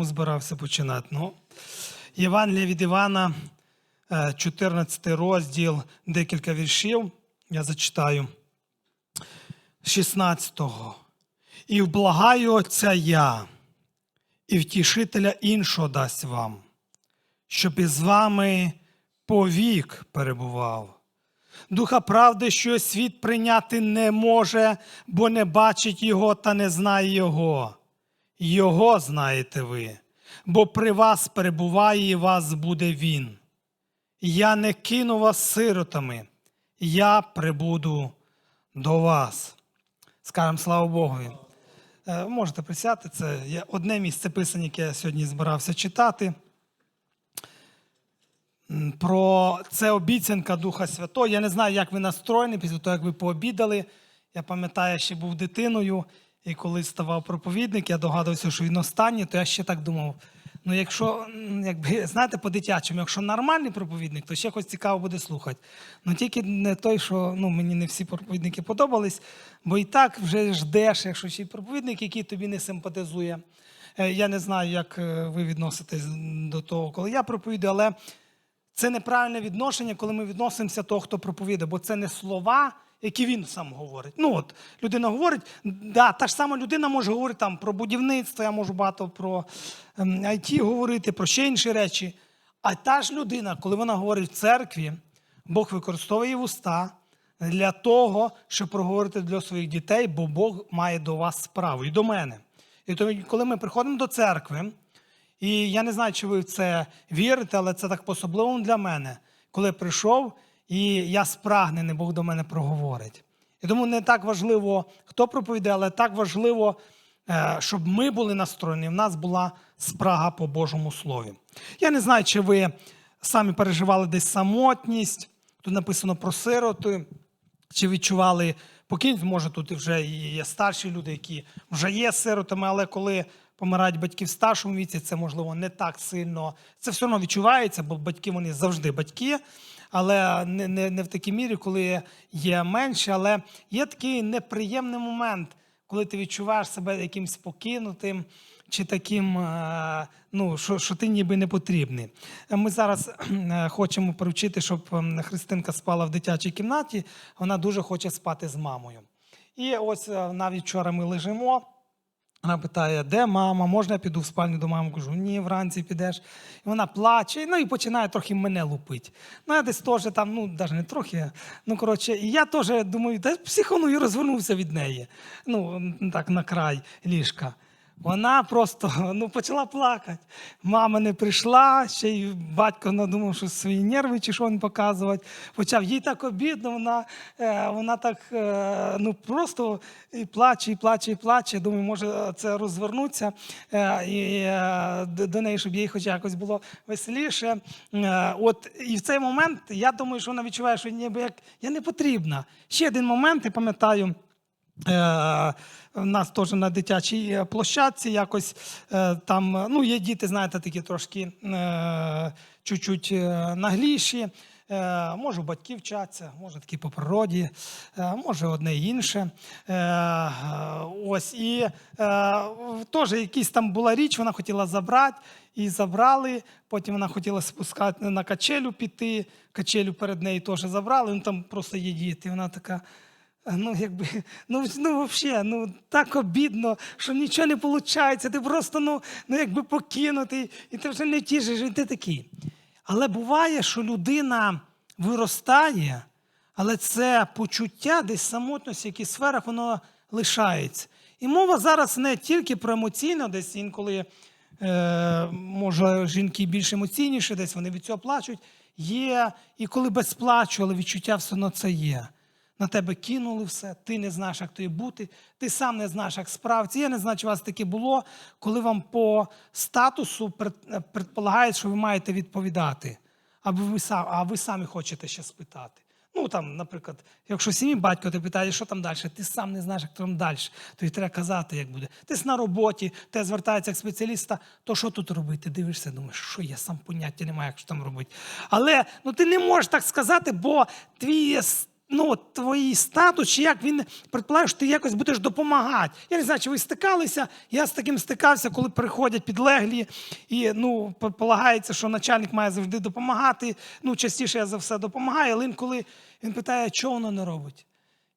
Тому збирався починати. Ну, Євангелія від Івана, е, 14 розділ, декілька віршів. Я зачитаю. 16-го. І вблагаю Отця я, і втішителя іншого дасть вам, щоб із вами повік перебував. Духа правди, що світ прийняти не може, бо не бачить його та не знає його. Його знаєте ви, бо при вас перебуває і вас буде він. Я не кину вас сиротами, я прибуду до вас. Скажемо слава Богу. Е, Можете присяти, це одне місце писання, яке я сьогодні збирався читати. Про це обіцянка Духа Святого. Я не знаю, як ви настроєні після того, як ви пообідали. Я пам'ятаю, я ще був дитиною, і коли ставав проповідник, я догадувався, що він останній, то я ще так думав. Ну, якщо, якби, знаєте, по-дитячому, якщо нормальний проповідник, то ще хоч цікаво буде слухати. Ну тільки не той, що ну, мені не всі проповідники подобались, бо і так вже ждеш, якщо ще й проповідник, який тобі не симпатизує. Е, Я не знаю, як е, ви відноситесь до того, коли я проповідую, але це неправильне відношення, коли ми відносимося до того, хто проповідає, бо це не слова, які він сам говорить. Ну от людина говорить, да, та ж сама людина може говорити там про будівництво, я можу багато про ем, IT говорити, про ще інші речі. А та ж людина, коли вона говорить в церкві, Бог використовує вуста для того, щоб проговорити для своїх дітей, бо Бог має до вас справу і до мене. І тому, коли ми приходимо до церкви, і я не знаю, чи ви в це вірите, але це так по-особливому для мене, коли прийшов і я спрагнений, Бог до мене проговорить. І тому не так важливо, хто проповідає, але так важливо, е, щоб ми були настроєні, в нас була спрага по Божому Слові. Я не знаю, чи ви самі переживали десь самотність, тут написано про сироти, чи відчували покинь, може тут вже є старші люди, які вже є сиротами, але коли помирають батьки в старшому віці, це можливо не так сильно. Це все одно відчувається, бо батьки вони завжди батьки, але не, не, не в такій мірі, коли є менше. Але є такий неприємний момент, коли ти відчуваєш себе якимось покинутим. Чи таким, е, ну, що, що ти ніби не потрібний. Ми зараз е, хочемо привчити, щоб Христинка спала в дитячій кімнаті. Вона дуже хоче спати з мамою. І ось е, навіть вчора ми лежимо. Вона питає, де мама? Можна я піду в спальню до мами? Кажу, ні, вранці підеш. І вона плаче, ну і починає трохи мене лупити. Ну, я десь теж там, ну, навіть не трохи. Ну, коротше, і я теж думаю, та психоную розвернувся від неї. Ну, так, на край ліжка. Вона просто ну, почала плакати. Мама не прийшла, ще й батько надумав, що свої нерви чи що він показувати. Почав їй так обідно, вона, е, вона так е, ну, просто і плаче, і плаче, і плаче. Думаю, може це розвернуться е, і, до неї, щоб їй хоч якось було веселіше. От, і в цей момент я думаю, що вона відчуває, що ніби як я не потрібна. Ще один момент, я пам'ятаю. Е, У нас теж на дитячій е, площадці якось е, там, е, ну, є діти, знаєте, такі трошки е, чуть-чуть е, нагліші. Е, може, у батьків вчаться, може такі по природі, е, може одне і інше. Е, е, ось і е, теж якась там була річ, вона хотіла забрати, і забрали. Потім вона хотіла спускати на качелю піти, качелю перед нею теж забрали. Ну там просто є діти. Вона така. Ну, якби, ну, ну, взагалі, ну, так обідно, що нічого не виходить, ти просто ну, ну, якби покинутий, і ти вже не тішиш, і ти такий. Але буває, що людина виростає, але це почуття десь самотності, в яких сферах воно лишається. І мова зараз не тільки про емоційно, десь інколи, е, може, жінки більш емоційніші, десь вони від цього плачуть. Є, і коли без плачу, але відчуття все одно це є. На тебе кинули все, ти не знаєш, як тобі бути, ти сам не знаєш, як справитися. Я не знаю, чи у вас таке було, коли вам по статусу предполагають, що ви маєте відповідати, або ви сам, а ви самі хочете ще спитати. Ну, там, наприклад, якщо сім'ї батько ти питає, що там далі, ти сам не знаєш, як там далі, то треба казати, як буде. Ти на роботі, ти звертається як спеціаліста, то що тут робити? Дивишся, думаєш, що я сам поняття не маю, як що там робити. Але ну, ти не можеш так сказати, бо твій ну, твої статус, чи як він предполагає, що ти якось будеш допомагати. Я не знаю, чи ви стикалися. Я з таким стикався, коли приходять підлеглі, і ну, полагається, що начальник має завжди допомагати. Ну, частіше я за все допомагаю, але інколи він питає, чого воно не робить.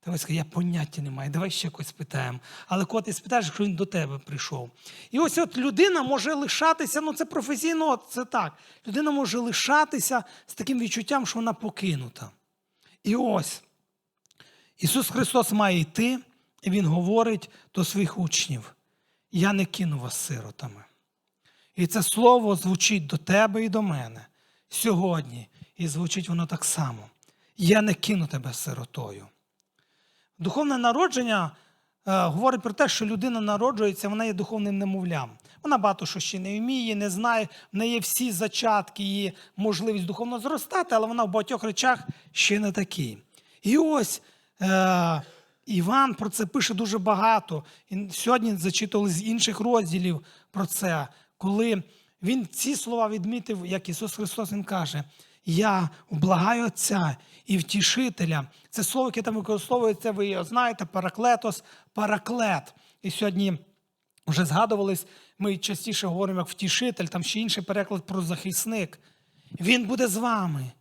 Ви скажете, я поняття не маю, давай ще якось спитаємо. Але коли ти спитаєш, якщо він до тебе прийшов. І ось от людина може лишатися, ну це професійно, це так. Людина може лишатися з таким відчуттям, що вона покинута. І ось Ісус Христос має йти, і Він говорить до своїх учнів: Я не кину вас сиротами. І це слово звучить до тебе і до мене сьогодні. І звучить воно так само. Я не кину тебе сиротою. Духовне народження е, говорить про те, що людина народжується, вона є духовним немовлям. Вона багато що ще не вміє, не знає, в неї всі зачатки, її можливість духовно зростати, але вона в багатьох речах ще не такий. І ось е, Іван про це пише дуже багато. І сьогодні зачитували з інших розділів про це, коли він ці слова відмітив, як Ісус Христос Він каже: Я облагаю Отця і втішителя. Це слово, яке там використовується, ви його знаєте, параклетос, параклет. І сьогодні вже згадувались, ми частіше говоримо як втішитель, там ще інший переклад про захисник. Він буде з вами.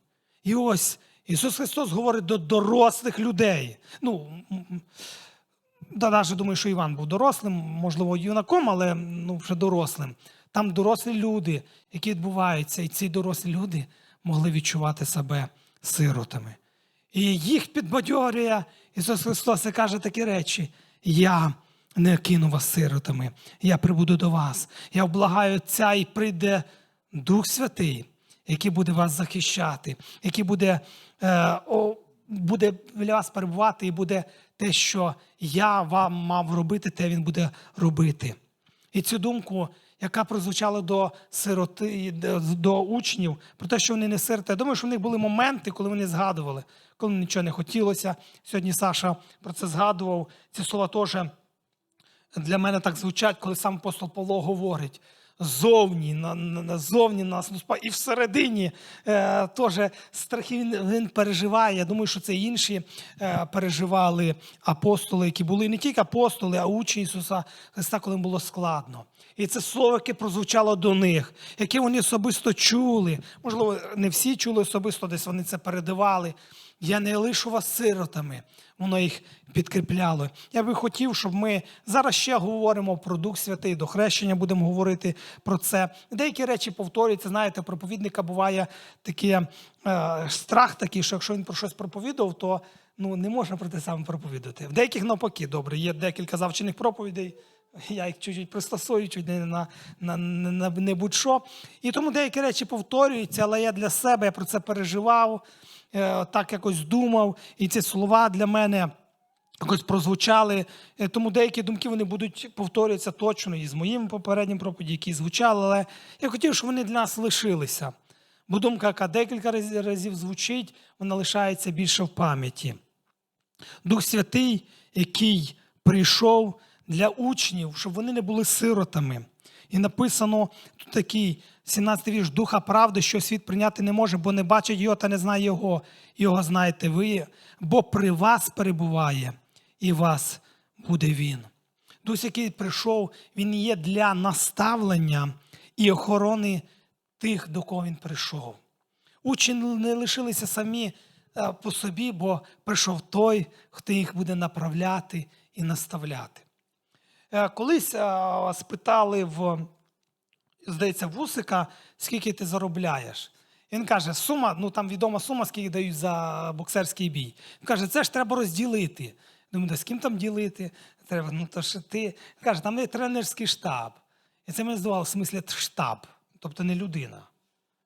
І ось Ісус Христос говорить до дорослих людей. Ну, да, навіть думаю, що Іван був дорослим, можливо, юнаком, але ну, вже дорослим. Там дорослі люди, які відбуваються, і ці дорослі люди могли відчувати себе сиротами. І їх підбадьорює Ісус Христос і каже такі речі: Я не кину вас сиротами, я прибуду до вас. Я облагаю Отця і прийде Дух Святий, який буде вас захищати, який буде, е, о, буде для вас перебувати і буде те, що я вам мав робити, те він буде робити. І цю думку, яка прозвучала до сироти, до- учнів, про те, що вони не сироти. Я думаю, що в них були моменти, коли вони згадували, коли нічого не хотілося. Сьогодні Саша про це згадував. Ці слова теж для мене так звучать, коли сам апостол Павло говорить. Зовні, на, на, на- зовні нас і всередині е, теж страхи він, він переживає. Я думаю, що це інші е, переживали апостоли, які були не тільки апостоли, а учні Ісуса Христа, коли було складно. І це слово, яке прозвучало до них, яке вони особисто чули. Можливо, не всі чули особисто, десь вони це передавали. Я не лишу вас сиротами. Воно їх підкріпляло. Я би хотів, щоб ми зараз ще говоримо про Дух Святий, до хрещення будемо говорити про це. Деякі речі повторюються. Знаєте, проповідника буває такий е, страх такий, що якщо він про щось проповідував, то ну, не можна про те саме проповідувати. В деяких навпаки, добре, є декілька завчених проповідей. Я їх чуть-чуть пристосую, чуть не на, на, на, не будь-що. І тому деякі речі повторюються, але я для себе я про це переживав, так якось думав, і ці слова для мене якось прозвучали. Е, Тому деякі думки вони будуть повторюватися точно і з моїм попереднім проповіді, які звучали, але я хотів, щоб вони для нас лишилися. Бо думка, яка декілька разів звучить, вона лишається більше в пам'яті. Дух Святий, який прийшов для учнів, щоб вони не були сиротами. І написано тут такий 17 вірш Духа правди, що світ прийняти не може, бо не бачить його та не знає його. Його знаєте ви, бо при вас перебуває, і вас буде він. Дух, який прийшов, він є для наставлення і охорони тих, до кого він прийшов. Учні не лишилися самі е, по собі, бо прийшов той, хто їх буде направляти і наставляти. Е, Колись е, спитали в, здається, Вусика, скільки ти заробляєш. Він каже, сума, ну там відома сума, скільки дають за боксерський бій. Він каже, це ж треба розділити. Думаю, да з ким там ділити? Треба, ну то ж ти. Він каже, там є тренерський штаб. І це мені здавалося, в смислі штаб, тобто не людина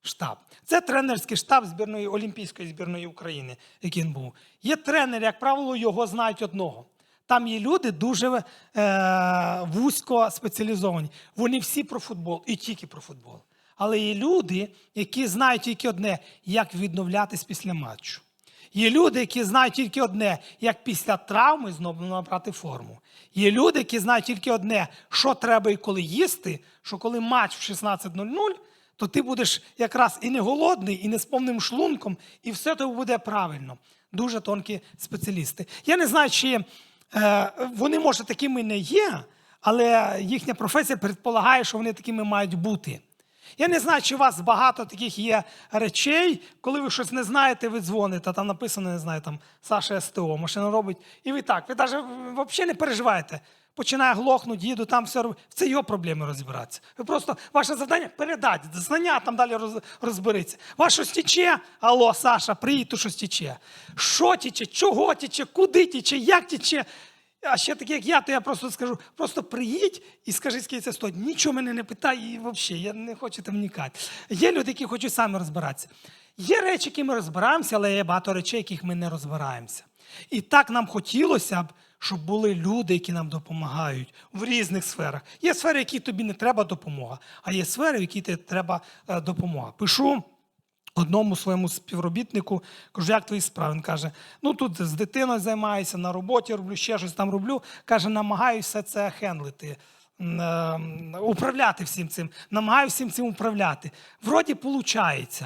штаб. Це тренерський штаб збірної Олімпійської збірної України, який він був. Є тренер, як правило, його знають одного. Там є люди дуже е, вузько спеціалізовані. Вони всі про футбол і тільки про футбол. Але є люди, які знають тільки одне, як відновлятись після матчу. Є люди, які знають тільки одне, як після травми знову набрати форму. Є люди, які знають тільки одне, що треба і коли їсти, що коли матч в 16.00, то ти будеш якраз і не голодний, і не з повним шлунком, і все тобі буде правильно. дуже тонкі спеціалісти. Я не знаю, чи вони, може, такими не є, але їхня професія предполагає, що вони такими мають бути. Я не знаю, чи у вас багато таких є речей, коли ви щось не знаєте, ви дзвоните, там написано, не знаю, там Саша СТО, машина робить, і ви так, ви навіть взагалі не переживаєте. Починає глохнути, їду, там все робить. Це його проблеми розбиратися. Ви просто ваше завдання передати, знання там далі роз, розберіться. Вас щось тече, алло, Саша, приїдь, то щось тече. Що тече, чого тече, куди тече, як тече. А ще такі, як я, то я просто скажу: просто приїдь і скажи, скільки це стоїть. Нічого мене не питай, і взагалі, я не хочу там вникати. Є люди, які хочуть самі розбиратися. Є речі, які ми розбираємося, але є багато речей, яких ми не розбираємося. І так нам хотілося б, щоб були люди, які нам допомагають в різних сферах. Є сфери, в тобі не треба допомога, а є сфери, в які тобі треба е, допомога. Пишу одному своєму співробітнику, кажу, як твої справи? Він каже: ну тут з дитиною займаюся, на роботі роблю, ще щось там роблю. Каже, намагаюся це хендлити. е, Управляти всім цим, намагаюся всім цим управляти. Вроді виходить.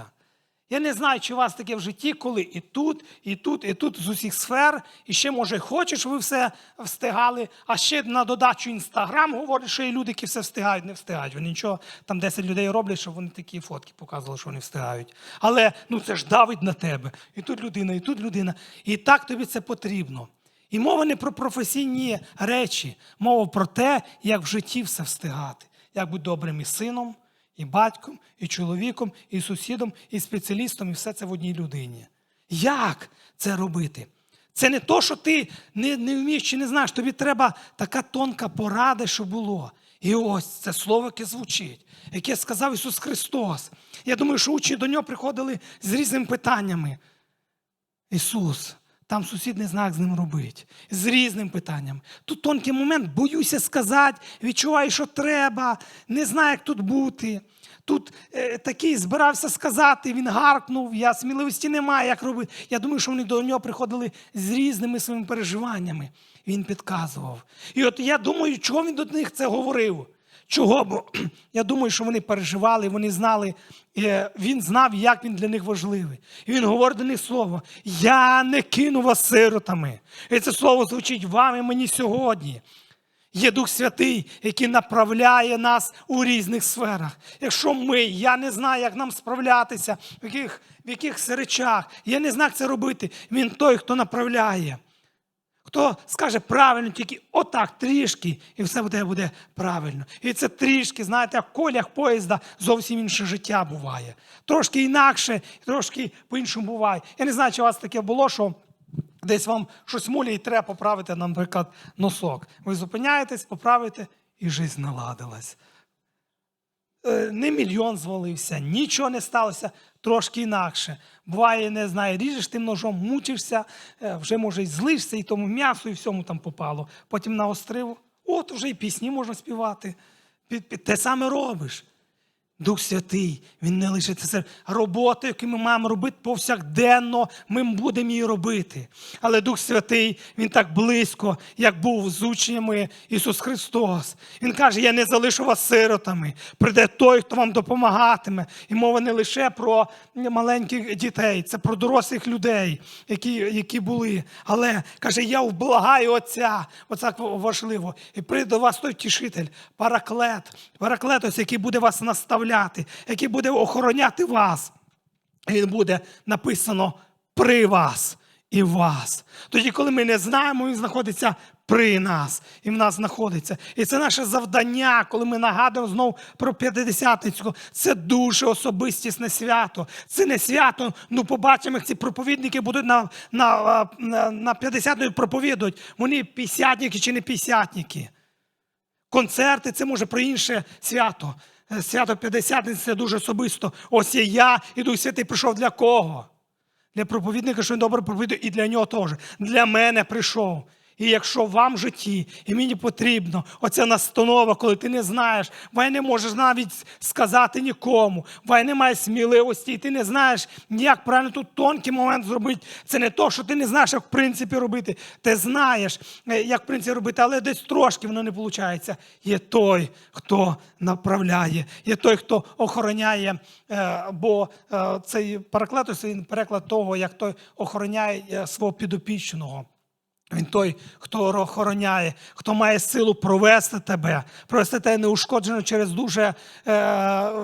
Я не знаю, чи у вас таке в житті, коли і тут, і тут, і тут з усіх сфер, і ще, може, хочеш, ви все встигали, а ще на додачу Інстаграм говорить, що є люди, які все встигають, не встигають. Вони нічого, там 10 людей роблять, щоб вони такі фотки показували, що вони встигають. Але ну це ж давить на тебе. І тут людина, і тут людина. І так тобі це потрібно. І мова не про професійні речі, мова про те, як в житті все встигати, як бути добрим і сином, і батьком, і чоловіком, і сусідом, і спеціалістом, і все це в одній людині. Як це робити? Це не то, що ти не, не вмієш чи не знаєш, тобі треба така тонка порада, що було. І ось це слово, яке звучить, яке сказав Ісус Христос. Я думаю, що учні до нього приходили з різними питаннями. Ісус, там сусід не знає, як з ним робити. З різним питанням. Тут тонкий момент, боюся сказати, відчуваю, що треба, не знаю, як тут бути. Тут е, такий збирався сказати, він гаркнув, я сміливості немає, як робити. Я думаю, що вони до нього приходили з різними своїми переживаннями. Він підказував. І от я думаю, чого він до них це говорив. Чого? Бо я думаю, що вони переживали, вони знали, е, він знав, як він для них важливий. І він говорить до них слово: Я не кину вас сиротами. І це слово звучить вам і мені сьогодні. Є Дух Святий, який направляє нас у різних сферах. Якщо ми, я не знаю, як нам справлятися, в яких, в яких речах, я не знаю, як це робити. Він той, хто направляє. Хто скаже правильно, тільки отак трішки, і все буде, буде правильно. І це трішки, знаєте, в колях поїзда зовсім інше життя буває. Трошки інакше, трошки по-іншому буває. Я не знаю, чи у вас таке було, що десь вам щось муляє і треба поправити, наприклад, носок. Ви зупиняєтесь, поправите, і життя наладилась. Е, Не мільйон звалився, нічого не сталося, трошки інакше. Буває, не знаю, ріжеш тим ножом, мучишся, е, вже може й злишся, і тому м'ясо, і всьому там попало. Потім наострив, от вже і пісні можна співати. Те саме робиш. Дух Святий, Він не лише це робота, яку ми маємо робити повсякденно, ми будемо її робити. Але Дух Святий, Він так близько, як був з учнями Ісус Христос. Він каже: Я не залишу вас сиротами. Прийде той, хто вам допомагатиме. І мова не лише про маленьких дітей, це про дорослих людей, які, які були. Але каже, я вблагаю Отця. Оце важливо. І прийде до вас той тішитель, параклет, параклет, який буде вас наставляти, який буде охороняти вас. Він буде написано при вас і вас. Тоді, коли ми не знаємо, він знаходиться при нас і в нас знаходиться. І це наше завдання, коли ми нагадуємо знову про п'ятидесятницю. Це дуже особистісне свято. Це не свято. Ну, побачимо, як ці проповідники будуть на, на, на, п'ятдесятницю проповідувати. Вони п'ятдесятники чи не п'ятдесятники. Концерти це може про інше свято. Е, Свято П'ятдесятниці дуже особисто. Ось є я, і Дух Святий прийшов для кого? Для проповідника, що він добре проповідує, і для нього теж. Для мене прийшов. І якщо вам в житті, і мені потрібно оця настанова, коли ти не знаєш, ви не можеш навіть сказати нікому, ви немає сміливості, і ти не знаєш, як правильно тут тонкий момент зробити. Це не то, що ти не знаєш, як в принципі робити. Ти знаєш, е, як в принципі робити, але десь трошки воно не виходить. Є той, хто направляє, є той, хто охороняє. е, Бо е, цей переклад, він переклад того, як той охороняє свого підопічного. Він той, хто охороняє, хто має силу провести тебе, провести тебе неушкоджено через дуже е,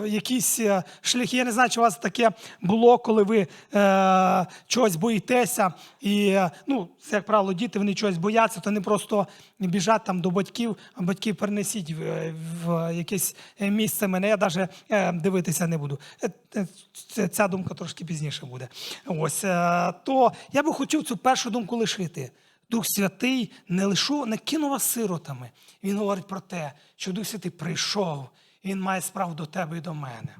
якісь е, шляхи. Я не знаю, чи у вас таке було, коли ви е, чогось боїтеся. І, е, ну, це, як правило, діти вони чогось бояться, то не просто біжать там до батьків, а батьків перенесіть в, в якесь місце мене. Я навіть е, дивитися не буду. Е, е, Ця думка трошки пізніше буде. Ось, е, то я би хотів цю першу думку лишити. Дух Святий не лишу, не кинув вас сиротами. Він говорить про те, що Дух Святий прийшов, він має справу до тебе і до мене.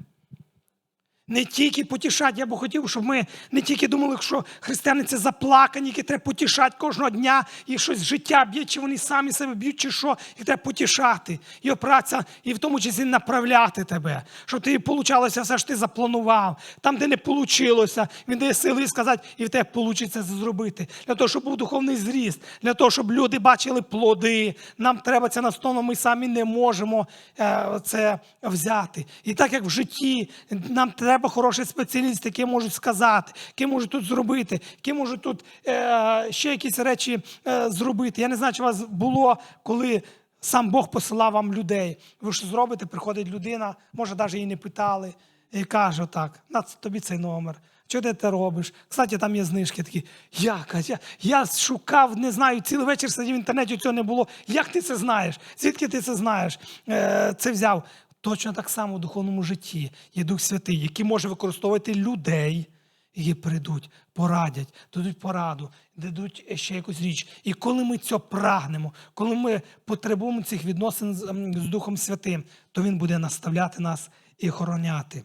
Не тільки потішати, я б хотів, щоб ми не тільки думали, що християни це заплакані, які треба потішати кожного дня, і щось життя б'є, чи вони самі себе б'ють, чи що, і треба потішати. Його праця, і в тому числі направляти тебе, щоб ти получалося все, що ти запланував. Там, де не вийшло, він дає сили сказати, і в тебе вийде це зробити. Для того, щоб був духовний зріст, для того, щоб люди бачили плоди. Нам треба це настоно, ми самі не можемо е, це взяти. І так як в житті нам треба хороші спеціалісти, які можуть сказати, які можуть тут зробити, які можуть тут е, ще якісь речі е, зробити. Я не знаю, чи у вас було, коли. Сам Бог посилав вам людей. Ви що зробите? Приходить людина, може, навіть її не питали, і каже так: на тобі цей номер. Що ти це робиш? Кстати, там є знижки такі. Як? Я, я шукав, не знаю, цілий вечір сидів в інтернеті, цього не було. Як ти це знаєш? Звідки ти це знаєш? Е, це взяв. Точно так само в духовному житті є Дух Святий, який може використовувати людей, які прийдуть, порадять, дадуть пораду, дадуть ще якусь річ. І коли ми цього прагнемо, коли ми потребуємо цих відносин з, з Духом Святим, то Він буде наставляти нас і охороняти.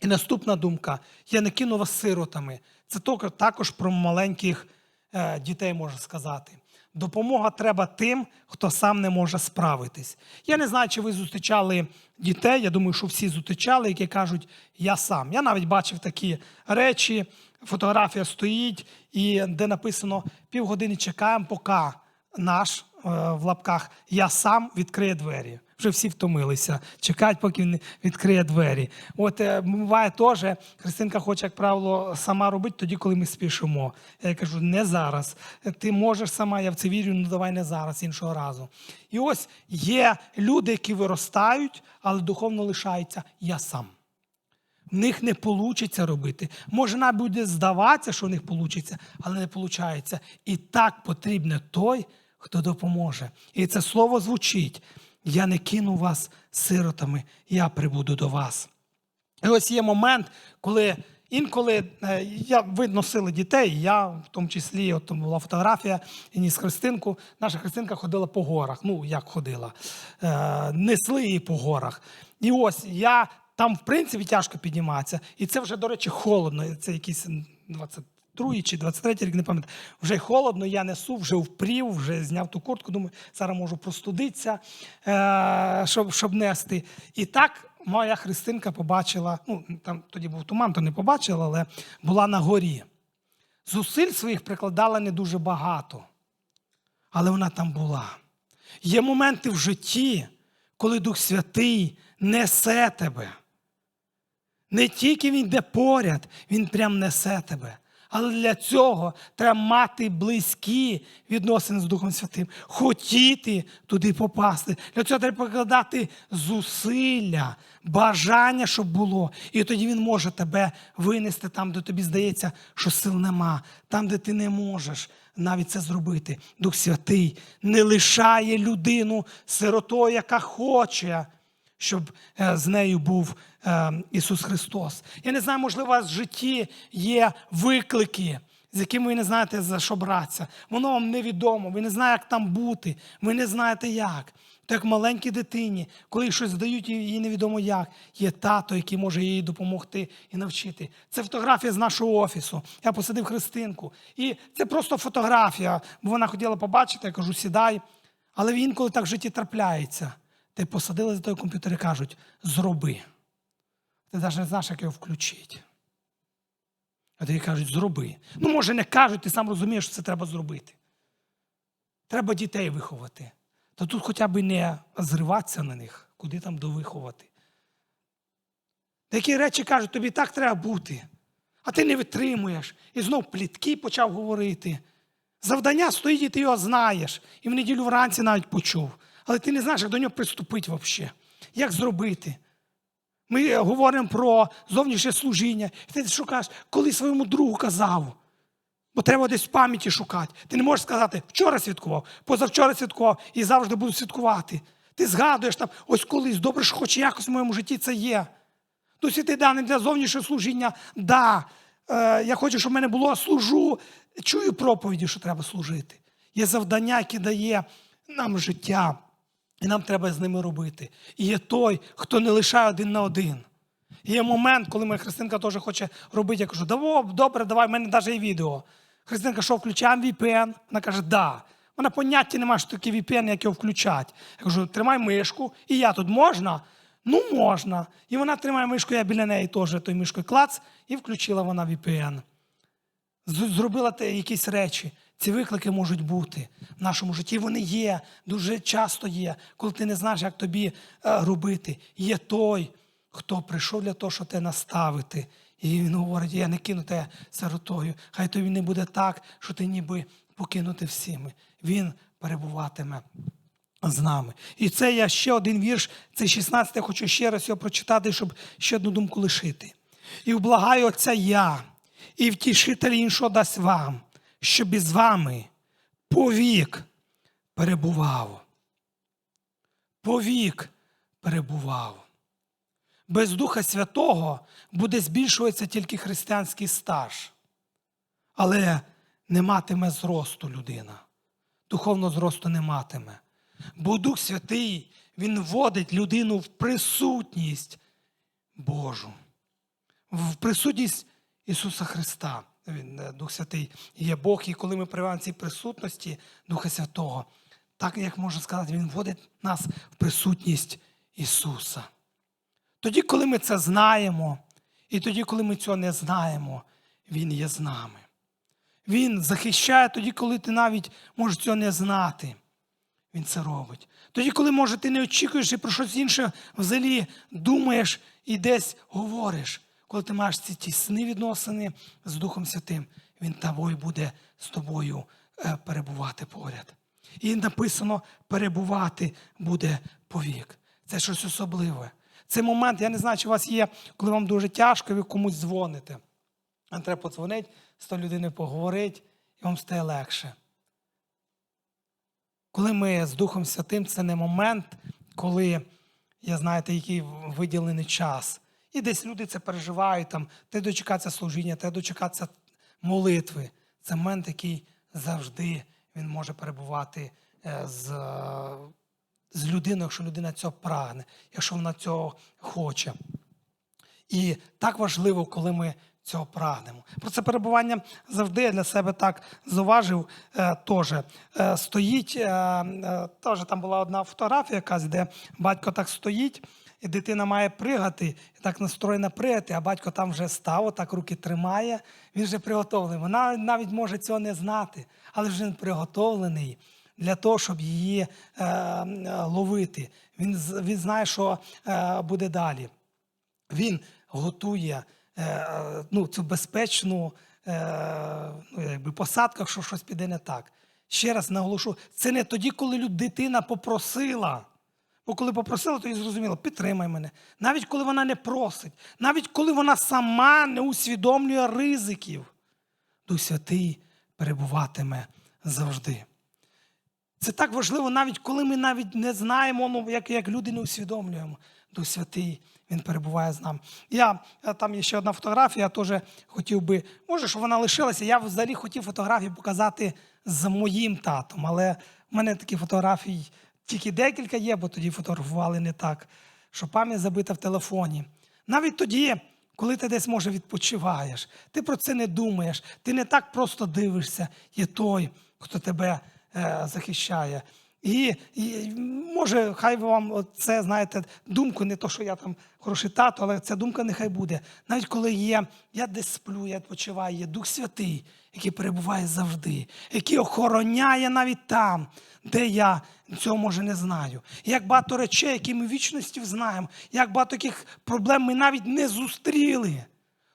І наступна думка: я не кину вас сиротами. Це також про маленьких е, дітей можна сказати. Допомога треба тим, хто сам не може справитись. Я не знаю, чи ви зустрічали дітей. Я думаю, що всі зустрічали, які кажуть, я сам. Я навіть бачив такі речі. Фотографія стоїть, і де написано півгодини чекаємо, поки наш е, в лапках я сам відкриє двері. Вже всі втомилися. Чекають, поки він відкриє двері. От е, буває теж, Христинка хоче, як правило, сама робити тоді, коли ми спішимо. Я кажу, не зараз. Ти можеш сама, я в це вірю, ну давай не зараз, іншого разу. І ось є люди, які виростають, але духовно лишаються я сам. В них не вийде робити. Може, нам буде здаватися, що в них вийде, але не виходить. І так потрібен той, хто допоможе. І це слово звучить: я не кину вас сиротами, я прибуду до вас. І ось є момент, коли інколи е, я видно дітей, я в тому числі, от там була фотографія і ніс Христинку. Наша Христинка ходила по горах. Ну, як ходила, е, несли її по горах. І ось я там, в принципі, тяжко підніматися. І це вже, до речі, холодно. Це якісь 20. 22-й чи 23-й рік, не пам'ятаю. Вже холодно, я несу, вже впрів, вже зняв ту куртку, думаю, зараз можу простудитися, е, щоб щоб нести. І так моя Христинка побачила, ну там тоді був туман, то не побачила, але була на горі. Зусиль своїх прикладала не дуже багато, але вона там була. Є моменти в житті, коли Дух Святий несе тебе. Не тільки він йде поряд, він прям несе тебе. Але для цього треба мати близькі відносини з Духом Святим, хотіти туди попасти. Для цього треба покладати зусилля, бажання, щоб було. І тоді він може тебе винести там, де тобі здається, що сил нема, там, де ти не можеш навіть це зробити. Дух Святий не лишає людину сиротою, яка хоче щоб е, з нею був е, Ісус Христос. Я не знаю, можливо, у вас в житті є виклики, з яким ви не знаєте, за що братися. Воно вам невідомо, ви не знаєте, як там бути, ви не знаєте як. То як маленькій дитині, коли щось дають, і їй невідомо як, є тато, який може їй допомогти і навчити. Це фотографія з нашого офісу. Я посадив Христинку. І це просто фотографія, бо вона хотіла побачити, я кажу, сідай. Але інколи так в житті трапляється. Ти посадили за той комп'ютер і кажуть, зроби. Ти навіть не знаєш, як його включити. А тобі кажуть, зроби. Ну, може, не кажуть, ти сам розумієш, що це треба зробити. Треба дітей виховати. То тут хоча б не зриватися на них, куди там довиховати. Деякі речі кажуть, тобі так треба бути, а ти не витримуєш. І знов плітки почав говорити. Завдання стоїть, і ти його знаєш. І в неділю вранці навіть почув. Але ти не знаєш, як до нього приступити взагалі. Як зробити? Ми говоримо про зовнішнє служіння. І ти кажеш, коли своєму другу казав. Бо треба десь в пам'яті шукати. Ти не можеш сказати, вчора святкував, позавчора святкував і завжди буду святкувати. Ти згадуєш там, ось колись, добре, що хоч якось в моєму житті це є. Ну, святий даний для зовнішнього служіння, да. Е, я хочу, щоб в мене було служу, чую проповіді, що треба служити. Є завдання, яке дає нам життя, і нам треба з ними робити. І є той, хто не лишає один на один. І Є момент, коли моя Христинка теж хоче робити. Я кажу, «Даво, добре, давай, в мене навіть є відео. Христинка, що включаємо VPN? Вона каже, да. Вона поняття не має, що таке VPN, як його включати. Я кажу, тримай мишку, і я тут можна? Ну, можна. І вона тримає мишку, я біля неї теж той мишкою клац, і включила вона VPN. Зробила те якісь речі. Ці виклики можуть бути в нашому житті. Вони є, дуже часто є, коли ти не знаєш, як тобі е, робити. Є той, хто прийшов для того, щоб те наставити. І він говорить, я не кину тебе сиротою. Хай тобі не буде так, що ти ніби покинути всіми. Він перебуватиме з нами. І це я ще один вірш, це 16, я хочу ще раз його прочитати, щоб ще одну думку лишити. І вблагаю Отця я, і втішитель іншого дасть вам, щоб із вами повік перебував. Повік перебував. Без Духа Святого буде збільшуватися тільки християнський стаж, але не матиме зросту людина. Духовного зросту не матиме. Бо Дух Святий, Він вводить людину в присутність Божу, в присутність Ісуса Христа. Він, е, Дух Святий є Бог, і коли ми перебуваємо цій присутності Духа Святого, так як можна сказати, Він вводить нас в присутність Ісуса. Тоді, коли ми це знаємо, і тоді, коли ми цього не знаємо, Він є з нами. Він захищає тоді, коли ти навіть можеш цього не знати. Він це робить. Тоді, коли, може, ти не очікуєш і про щось інше взагалі думаєш і десь говориш, коли ти маєш ці тісні відносини з Духом Святим, Він тобою буде з тобою е, перебувати поряд. І написано, перебувати буде повік. Це щось особливе. Це момент, я не знаю, чи у вас є, коли вам дуже тяжко, ви комусь дзвоните. Вам треба подзвонити, з тою людиною поговорити, і вам стає легше. Коли ми з Духом Святим, це не момент, коли, я знаєте, який виділений час. І десь люди це переживають, там, те дочекатися служіння, те дочекатися молитви. Це момент, який завжди він може перебувати е, з, з людиною, якщо людина цього прагне, якщо вона цього хоче. І так важливо, коли ми цього прагнемо. Про це перебування завжди я для себе так зауважив е, теж. Е, стоїть, е, е, теж там була одна фотографія, якась, де батько так стоїть, і дитина має пригати, і так настроєна пригати, а батько там вже став, так руки тримає, він вже приготовлений. Вона навіть може цього не знати, але вже він приготовлений для того, щоб її е, е, ловити. Він, він знає, що е, буде далі він готує е, ну, цю безпечну е, ну, якби посадку, якщо щось піде не так. Ще раз наголошу, це не тоді, коли дитина попросила. Бо коли попросила, то і зрозуміло, підтримай мене. Навіть коли вона не просить, навіть коли вона сама не усвідомлює ризиків, Дух Святий перебуватиме завжди. Це так важливо, навіть коли ми навіть не знаємо, ну, як, як люди не усвідомлюємо. Дух Святий, Він перебуває з нами. Я е, там є ще одна фотографія, я теж хотів би, може, щоб вона лишилася. Я взагалі хотів фотографії показати з моїм татом, але в мене такі фотографій тільки декілька є, бо тоді фотографували не так, що пам'ять забита в телефоні. Навіть тоді, коли ти десь може відпочиваєш, ти про це не думаєш, ти не так просто дивишся, є той, хто тебе е, захищає. І, і може, хай вам це, знаєте, думку, не то, що я там хороший тато, але ця думка нехай буде. Навіть коли є, я десь сплю, я відпочиваю, є Дух Святий, який перебуває завжди, який охороняє навіть там, де я цього може не знаю. Як багато речей, які ми вічності знаємо, як багато таких проблем ми навіть не зустріли.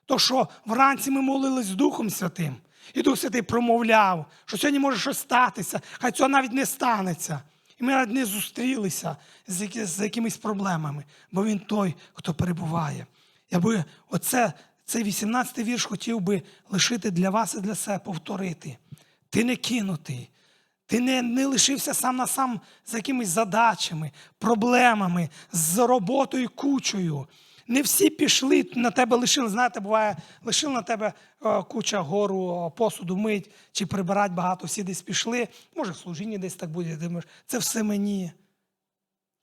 То, що вранці ми молились з Духом Святим, і Дух Святий промовляв, що сьогодні може щось статися, хай цього навіть не станеться. І ми навіть не зустрілися з, якимись проблемами, бо він той, хто перебуває. Я би оце, цей 18-й вірш хотів би лишити для вас і для себе, повторити. Ти не кинутий. Ти не, не лишився сам на сам з якимись задачами, проблемами, з роботою кучою. Не всі пішли на тебе лишили. Знаєте, буває, лишили на тебе е, куча гору е, посуду мить чи прибирати багато, всі десь пішли. Може, в служінні десь так буде. Думаєш, це все мені.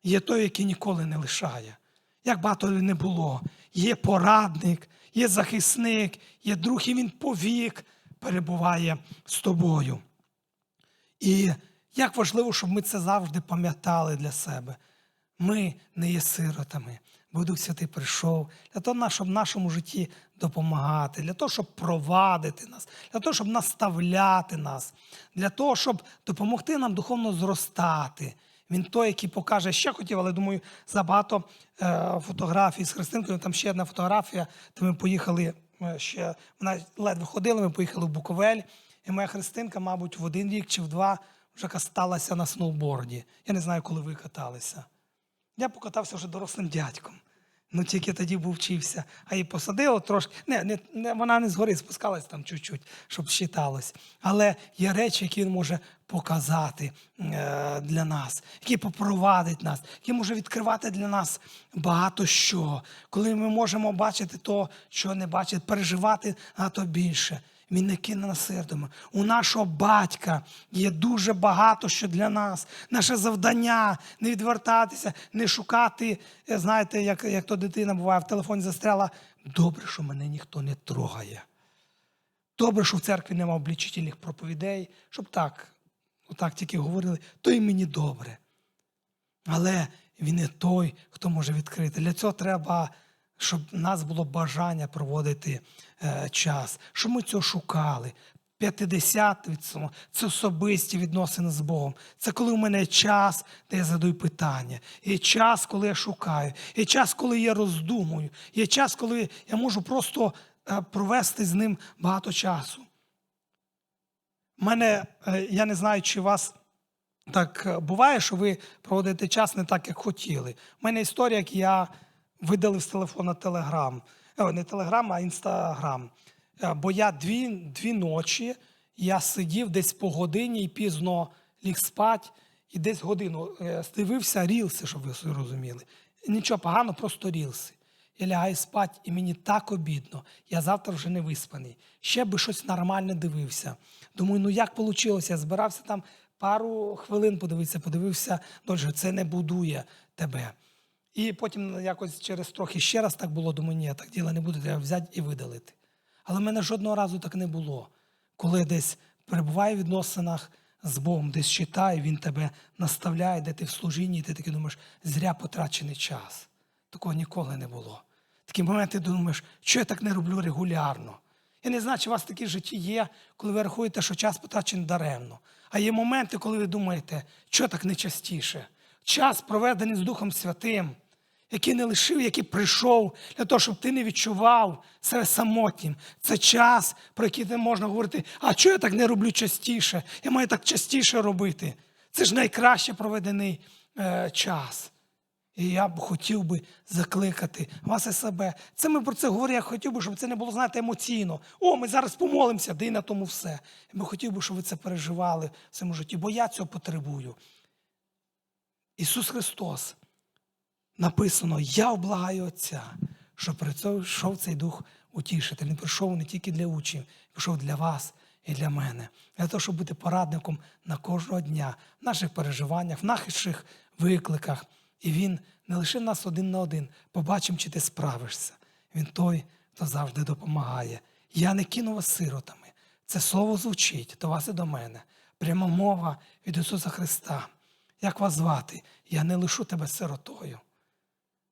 Є той, який ніколи не лишає. Як багато не було. Є порадник, є захисник, є друг, і він повік перебуває з тобою. І як важливо, щоб ми це завжди пам'ятали для себе. Ми не є сиротами, бо Дух Святий прийшов для того, щоб в нашому житті допомагати, для того, щоб провадити нас, для того, щоб наставляти нас, для того, щоб допомогти нам духовно зростати. Він той, який покаже, ще хотів, але думаю, забагато е, фотографій з Христинкою. Там ще одна фотографія, де ми поїхали е, ще, вона ледве ходила, ми поїхали в Буковель. І моя Христинка, мабуть, в один рік чи в два вже каталася на сноуборді. Я не знаю, коли ви каталися. Я покатався вже дорослим дядьком. Ну, тільки тоді був вчився. А її посадило трошки. Не, не, не, вона не згори спускалась там чуть-чуть, щоб считалось. Але є речі, які він може показати е, для нас, які попровадить нас, які може відкривати для нас багато що. Коли ми можемо бачити то, що не бачить, переживати багато більше. Він не кине нас сердами. У нашого батька є дуже багато що для нас. Наше завдання не відвертатися, не шукати. е, Знаєте, як, як то дитина буває, в телефоні застряла. Добре, що мене ніхто не трогає. Добре, що в церкві нема облічительних проповідей, щоб так, отак тільки говорили, то і мені добре. Але він не той, хто може відкрити. Для цього треба, щоб в нас було бажання проводити е, час, щоб ми цього шукали. 50 від цього це особисті відносини з Богом. Це коли у мене час, де я задаю питання. Є час, коли я шукаю. Є час, коли я роздумую. Є час, коли я можу просто е, провести з ним багато часу. У мене, е, я не знаю, чи у вас так е, буває, що ви проводите час не так, як хотіли. У мене історія, як я видалив з телефона Телеграм. Не Телеграм, а Інстаграм. Е, Бо я дві, дві ночі я сидів десь по годині і пізно ліг спать, і десь годину е, дивився рілси, щоб ви розуміли. Нічого поганого, просто рілси. Я лягаю спать, і мені так обідно. Я завтра вже не виспаний. Ще би щось нормальне дивився. Думаю, ну як вийшло? Я збирався там пару хвилин подивитися, подивився, дольше це не будує тебе. І потім якось через трохи ще раз так було, думаю, ні, так діла не буде, треба взяти і видалити. Але в мене жодного разу так не було. Коли десь перебуваю в відносинах з Богом, десь читаю, Він тебе наставляє, де ти в служінні, і ти такий думаєш, зря потрачений час. Такого ніколи не було. Такі моменти думаєш, що я так не роблю регулярно. Я не знаю, чи у вас такі в житті є, коли ви рахуєте, що час потрачений даремно. А є моменти, коли ви думаєте, що так не частіше. Час проведений з Духом Святим, який не лишив, який прийшов для того, щоб ти не відчував себе самотнім. Це час, про який не можна говорити, а чого я так не роблю частіше? Я маю так частіше робити. Це ж найкраще проведений е, час. І я б хотів би закликати вас і себе. Це ми про це говоримо. Я хотів би, щоб це не було, знаєте, емоційно. О, ми зараз помолимося, де на тому все. Я би хотів би, щоб ви це переживали в своєму житті, бо я цього потребую. Ісус Христос написано: Я облагаю Отця, що прийшов цей дух утішитель. Він прийшов не тільки для учнів, він прийшов для вас і для мене. Для того, щоб бути порадником на кожного дня, в наших переживаннях, в наших викликах. І він не лише нас один на один. Побачимо, чи ти справишся. Він той, хто завжди допомагає. Я не кину вас сиротами. Це слово звучить до вас і до мене. Пряма мова від Ісуса Христа. Як вас звати? Я не лишу тебе сиротою.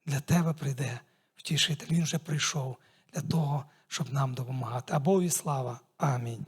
Для тебе прийде втішитель. Він вже прийшов для того, щоб нам допомагати. А Богу і слава. Амінь.